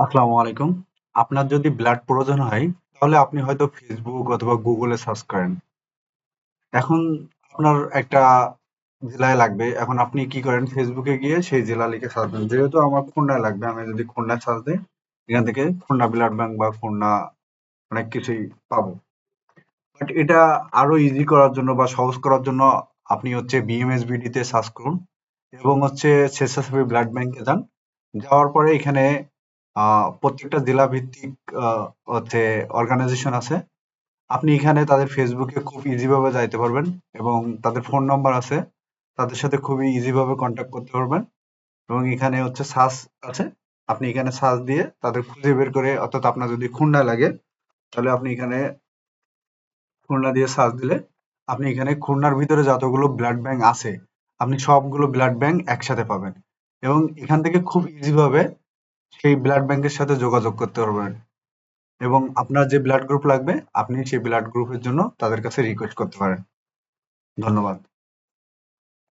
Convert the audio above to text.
আসসালামু আলাইকুম। আপনার যদি ব্লাড প্রয়োজন হয়, তাহলে আপনি হয়তো ফেসবুক অথবা গুগলে সার্চ করেন। এখন আপনার একটা জেলায় লাগবে। এখন আপনি কি করেন ফেসবুকে গিয়ে সেই জেলা লিখে সার্চ দেন। যেহেতু আমার খুলনায় লাগবে, আমি যদি খুলনায় সার্চ দিই, এখান থেকে খুলনা ব্লাড ব্যাংক বা খুলনা অনেক কিছুই পাবো। বাট এটা আরও ইজি করার জন্য বা সহজ করার জন্য আপনি হচ্ছে বিএমএসবিডি তে সার্চ করুন এবং হচ্ছে স্বেচ্ছাসেবী ব্লাড ব্যাংকে যান। যাওয়ার পরে এখানে প্রত্যেকটা জেলা ভিত্তিক হচ্ছে অর্গানাইজেশন আছে। আপনি এখানে তাদের ফেসবুকে খুব ইজি ভাবে যাইতে পারবেন এবং তাদের ফোন নাম্বার আছে। তাদের সাথে খুবই ইজি ভাবে কন্ট্যাক্ট করতে পারবেন এবং এখানে হচ্ছে সার্চ আছে। আপনি এখানে সার্চ দিয়ে তাদের খুঁজে বের করে, অর্থাৎ আপনার যদি খুলনা লাগে, তাহলে আপনি এখানে খুলনা দিয়ে সার্চ দিলে আপনি এখানে খুলনার ভিতরে যতগুলো ব্লাড ব্যাংক আছে, আপনি সবগুলো ব্লাড ব্যাংক একসাথে পাবেন। এবং এখান থেকে খুব ইজি ভাবে সেই ব্লাড ব্যাংকের সাথে যোগাযোগ করতে পারবেন। এবং আপনার যে ব্লাড গ্রুপ লাগবে, আপনি সেই ব্লাড গ্রুপের জন্য তাদের কাছে রিকোয়েস্ট করতে পারেন। ধন্যবাদ।